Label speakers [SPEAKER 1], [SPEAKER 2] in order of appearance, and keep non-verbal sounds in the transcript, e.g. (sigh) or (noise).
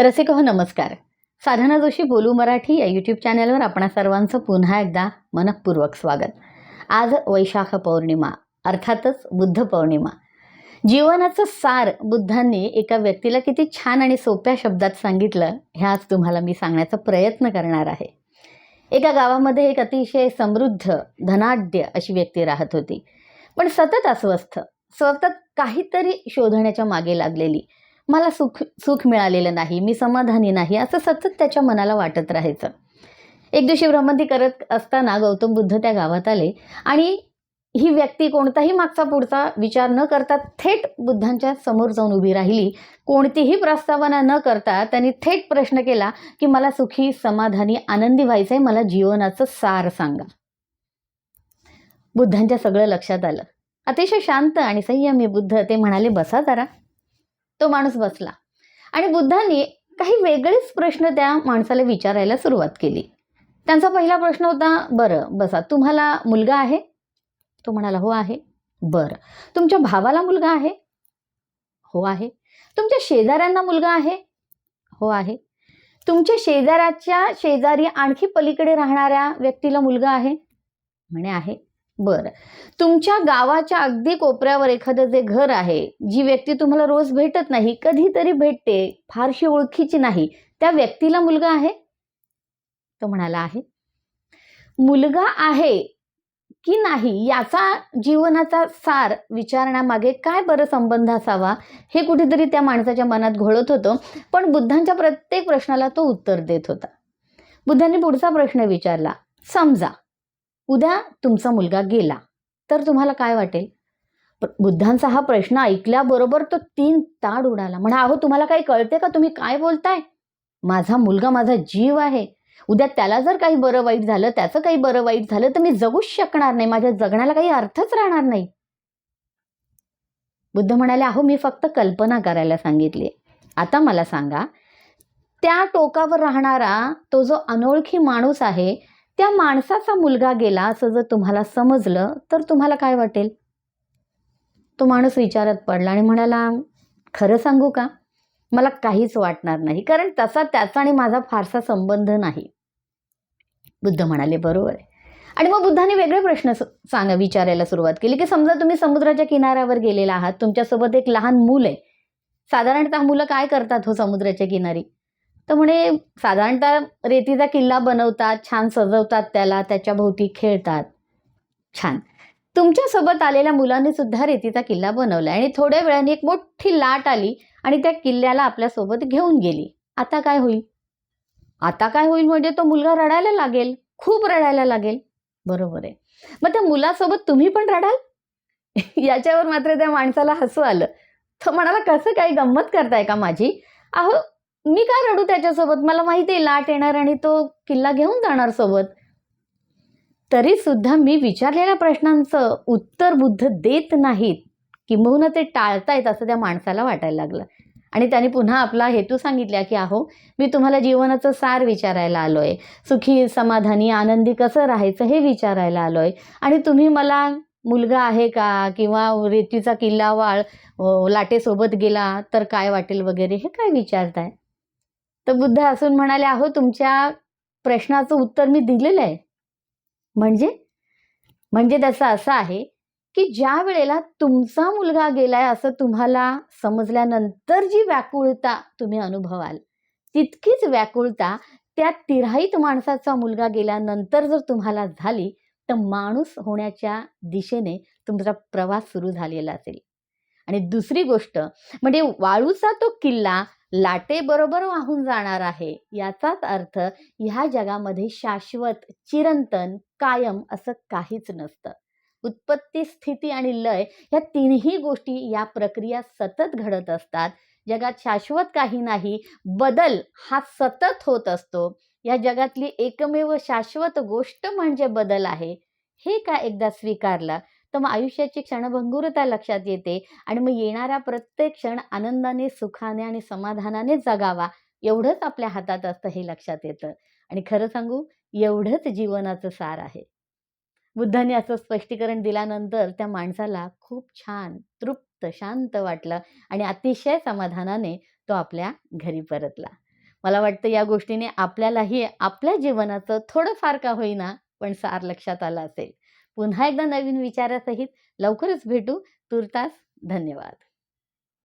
[SPEAKER 1] रसिक हो नमस्कार. साधना जोशी बोलू मराठी या यूट्यूब चॅनलवर आपणा सर्वांचं पुन्हा एकदा मनपूर्वक स्वागत. आज वैशाख पौर्णिमा अर्थातच बुद्ध पौर्णिमा. जीवनाचं सार बुद्धांनी एका व्यक्तीला किती छान आणि सोप्या शब्दात सांगितलं हे आज तुम्हाला मी सांगण्याचा प्रयत्न करणार आहे. एका गावामध्ये एक अतिशय समृद्ध धनाढ्य अशी व्यक्ती राहत होती. पण सतत अस्वस्थ सतत काहीतरी शोधण्याच्या मागे लागलेली. मला सुख सुख मिळालेलं नाही मी समाधानी नाही असं सतत त्याच्या मनाला वाटत राहायचं. एक दिवशी भ्रमंती करत असताना गौतम बुद्ध त्या गावात आले आणि ही व्यक्ती कोणताही मागचा पुढचा विचार न करता थेट बुद्धांच्या समोर जाऊन उभी राहिली. कोणतीही प्रस्तावना न करता त्यांनी थेट प्रश्न केला की मला सुखी समाधानी आनंदी व्हायचं आहे मला जीवनाचं सार सांगा. बुद्धांच्या सगळं लक्षात आलं. अतिशय शांत आणि संयमी बुद्ध ते म्हणाले बसा जरा. तो माणूस बसला. आणि बुद्धांनी काही वेगळेच प्रश्न त्या माणसाला विचारायला सुरुवात केली. त्यांचा पहिला प्रश्न होता बरं बसा तुम्हाला मुलगा आहे? तो म्हणाला हो आहे. बरं तुमच्या भावाला मुलगा आहे? हो आहे. तुमच्या शेजाऱ्यांना मुलगा आहे? हो आहे. तुमच्या शेजाऱ्याच्या शेजारी आणखी पलीकडे राहणाऱ्या व्यक्तीला मुलगा आहे? म्हणे आहे. बरं. तुमच्या गावाच्या अगदी कोपऱ्यावर एखादं जे घर आहे जी व्यक्ती तुम्हाला रोज भेटत नाही कधीतरी भेटते फारशी ओळखीची नाही त्या व्यक्तीला मुलगा आहे? तो म्हणाला आहे. मुलगा आहे की नाही याचा जीवनाचा सार विचारण्यामागे काय बरं संबंध असावा हे कुठेतरी त्या माणसाच्या मनात घोळत होतं पण बुद्धांच्या प्रत्येक प्रश्नाला तो उत्तर देत होता. बुद्धांनी पुढचा प्रश्न विचारला समजा उद्या तुमचा मुलगा गेला. तर तुम्हाला काय वाटेल? बुद्धांचा हा प्रश्न ऐकल्याबरोबर तो तीन ताड उडाला. म्हणा अहो तुम्हाला काही कळते का? तुम्ही काय बोलताय? माझा मुलगा माझा जीव आहे. उद्या त्याला जर काही बरं वाईट झालं त्याचं काही बरं वाईट झालं तर मी जगूच शकणार नाही. माझ्या जगण्याला काही अर्थच राहणार नाही. बुद्ध म्हणाले अहो मी फक्त कल्पना करायला सांगितली आता मला सांगा त्या टोकावर राहणारा तो जो अनोळखी माणूस आहे त्या माणसाचा मुलगा गेला असं जर तुम्हाला समजलं तर तुम्हाला काय वाटेल? तो माणूस विचारात पडला आणि म्हणाला खरं सांगू का? मला काहीच वाटणार नाही कारण तसा त्याचा आणि माझा फारसा संबंध नाही. बुद्ध म्हणाले बरोबर आहे. आणि मग बुद्धाने वेगळे प्रश्न सांग विचारायला सुरुवात केली की समजा तुम्ही समुद्राच्या किनाऱ्यावर गेलेला आहात तुमच्यासोबत एक लहान मूल आहे. साधारणतः मुलं काय करतात हो समुद्राच्या किनारी? तर म्हणे साधारणतः रेतीचा किल्ला बनवतात छान सजवतात त्याला त्याच्या भोवती खेळतात. छान. तुमच्यासोबत आलेल्या मुलांनी सुद्धा रेतीचा किल्ला बनवला आणि थोड्या वेळाने एक मोठी लाट आली आणि त्या किल्ल्याला आपल्यासोबत घेऊन गेली. आता काय होईल? आता काय होईल म्हणजे तो मुलगा रडायला लागेल. खूप रडायला लागेल. बरोबर आहे. मग त्या मुलासोबत तुम्ही पण रडाल? (laughs) याच्यावर मात्र त्या माणसाला हसू आलं. तर म्हणाला कसं काही गंमत करताय का माझी? अहो मी काय रडू त्याच्यासोबत? मला माहिती आहे लाट येणार आणि तो किल्ला घेऊन जाणार सोबत. तरी सुद्धा मी विचारलेल्या प्रश्नांचं उत्तर बुद्ध देत नाहीत. किंबहुना ते टाळतायत असं त्या माणसाला वाटायला लागलं. आणि त्याने पुन्हा आपला हेतू सांगितला की अहो मी तुम्हाला जीवनाचं सार विचारायला आलो आहे सुखी समाधानी आनंदी कसं राहायचं हे विचारायला आलो आहे आणि तुम्ही मला मुलगा आहे का? किंवा रेतीचा किल्ला वाळ लाटेसोबत गेला तर काय वाटेल वगैरे हे काय विचारताय? तर बुद्ध असून म्हणाले अहो तुमच्या प्रश्नाचं उत्तर मी दिलेलं आहे. म्हणजे? म्हणजे त्याचं असं आहे की ज्या वेळेला तुमचा मुलगा गेलाय असं तुम्हाला समजल्यानंतर जी व्याकुळता तुम्ही अनुभवाल तितकीच व्याकुळता त्या तिराईत माणसाचा मुलगा गेल्यानंतर जर तुम्हाला झाली तर माणूस होण्याच्या दिशेने तुमचा प्रवास सुरू झालेला असेल. आणि दुसरी गोष्ट म्हणजे वाळूचा तो किल्ला लाटेबरोबर वाहून जाणार आहे. याचाच अर्थ ह्या जगामध्ये शाश्वत चिरंतन कायम असं काहीच नसतं. उत्पत्ती स्थिती आणि लय ह्या तिन्ही गोष्टी या प्रक्रिया सतत घडत असतात. जगात शाश्वत काही नाही बदल हा सतत होत असतो. या जगातली एकमेव शाश्वत गोष्ट म्हणजे बदल आहे. हे का एकदा स्वीकारलं? तर मग आयुष्याची क्षणभंगुरता लक्षात येते आणि मग येणारा प्रत्येक क्षण आनंदाने सुखाने आणि समाधानाने जगावा एवढंच आपल्या हातात असतं हे लक्षात येतं. आणि खरं सांगू एवढंच जीवनाचं सार आहे. बुद्धांनी असं स्पष्टीकरण दिल्यानंतर त्या माणसाला खूप छान तृप्त शांत वाटलं आणि अतिशय समाधानाने तो आपल्या घरी परतला. मला वाटतं या गोष्टीने आपल्यालाही आपल्या जीवनाचं थोडंफार का होईना पण सार लक्षात आलं असेल. पुन्हा एकदा नवीन विचारासहित लवकरच भेटू. तुर्तास धन्यवाद.